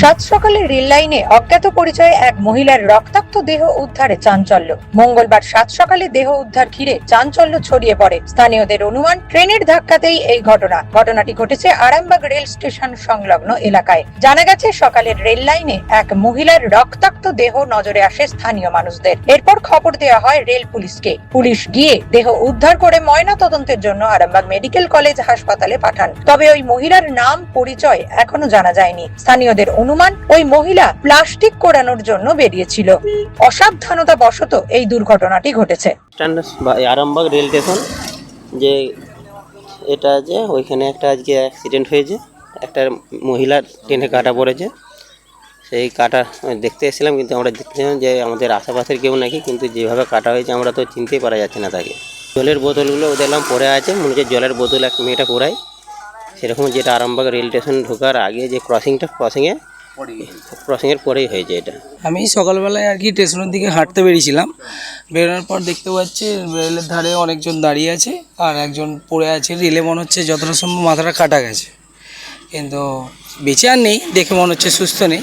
সাত সকালে রেল লাইনে অজ্ঞাত পরিচয়ে এক মহিলার রক্তাক্ত দেহ উদ্ধারে চাঞ্চল্য। মঙ্গলবার সাত সকালে দেহ উদ্ধার ঘিরে চাঞ্চল্য ছড়িয়ে পড়ে। স্থানীয়দের অনুমান, ট্রেনের ধাক্কাতেই এই ঘটনা। ঘটনাটি ঘটেছে আরামবাগ রেল স্টেশন সংলগ্ন এলাকায়। জানা গেছে, সকালের রেল লাইনে এক মহিলার রক্তাক্ত দেহ নজরে আসে স্থানীয় মানুষদের। এরপর খবর দেওয়া হয় রেল পুলিশকে। পুলিশ গিয়ে দেহ উদ্ধার করে ময়না তদন্তের জন্য আরামবাগ মেডিকেল কলেজ হাসপাতালে পাঠান। তবে ওই মহিলার নাম, পরিচয় এখনও জানা যায়নি। স্থানীয়দের অনুমান ওই মহিলা প্লাস্টিক কোড়ানোর জন্য বেরিয়েছিল। অসাবধানতা বশত এই দুর্ঘটনাটি ঘটেছে। আরামবাগ রেল স্টেশন, যে এটা যে ওইখানে একটা আজকে অ্যাক্সিডেন্ট হয়েছে। একটা মহিলার ট্রেনে কাটা পড়েছে। সেই কাটা দেখতে এসেছিলাম, কিন্তু আমরা দেখছিলাম যে আমাদের আশেপাশের কেউ নাকি, কিন্তু যেভাবে কাটা হয়েছে আমরা তো চিনতেই পারা যাচ্ছে না তাকে। জলের বোতলগুলো দেখলাম পরে আছে, মনে হচ্ছে জলের বোতল এক মেয়েটা পড়ায়। সেরকম যেটা আরামবাগ রেল স্টেশন ঢোকার আগে যে ক্রসিংটা ক্রসিংয়ে ক্রসিংয়ের পরেই হয়েছে এটা। আমি সকালবেলায় আর কি স্টেশনের দিকে হাঁটতে বেরিয়েছিলাম। বেরোনোর পর দেখতে পাচ্ছি রেলের ধারে অনেকজন দাঁড়িয়ে আছে আর একজন পড়ে আছে। রেলে মনে হচ্ছে যতটা সম্ভব মাথাটা কাটা গেছে। কিন্তু বেঁচে আর নেই দেখে মনে হচ্ছে সুস্থ নেই।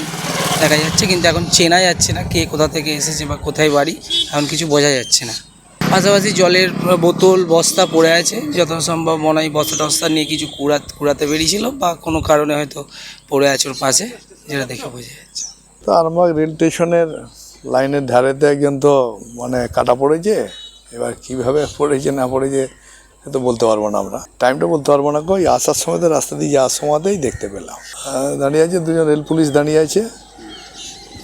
দেখা যাচ্ছে কিন্তু এখন চেনা যাচ্ছে না কে কোথা থেকে এসেছে বা কোথায় বাড়ি। এখন কিছু বোঝা যাচ্ছে না। পাশাপাশি জলের বোতল বস্তা পড়ে আছে। যত সম্ভব মনে হয় বস্তা টস্তা নিয়ে কিছু কুড়া কুড়াতে বেরিয়েছিল বা কোনো কারণে হয়তো পড়ে আছে ওর পাশে। যেটা দেখে বোঝা যাচ্ছে। তো আরামবাগ রেল স্টেশনের লাইনের ধারেতে একজন তো মানে কাটা পড়েছে এবার কীভাবে পড়েছে না পড়েছে তো বলতে পারব না আমরা। টাইমটা বলতে পারব না কই আসার সময় তো রাস্তা দিয়ে যাওয়ার সময়তেই দেখতে পেলাম। দাঁড়িয়ে আছে দুজন রেল পুলিশ দাঁড়িয়ে আছে।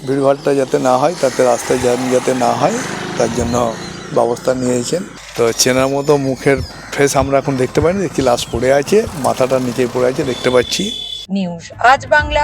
ভিড়ভাড়টা যাতে না হয় তাতে রাস্তায় যাতে না হয় তার জন্য ব্যবস্থা নিয়েছেন। তো চেনার মতো মুখের ফেস আমরা এখন দেখতে পাইনি দেখি লাশ পড়ে আছে মাথাটা নিচে পড়ে আছে দেখতে পাচ্ছি। নিউজ আজ বাংলা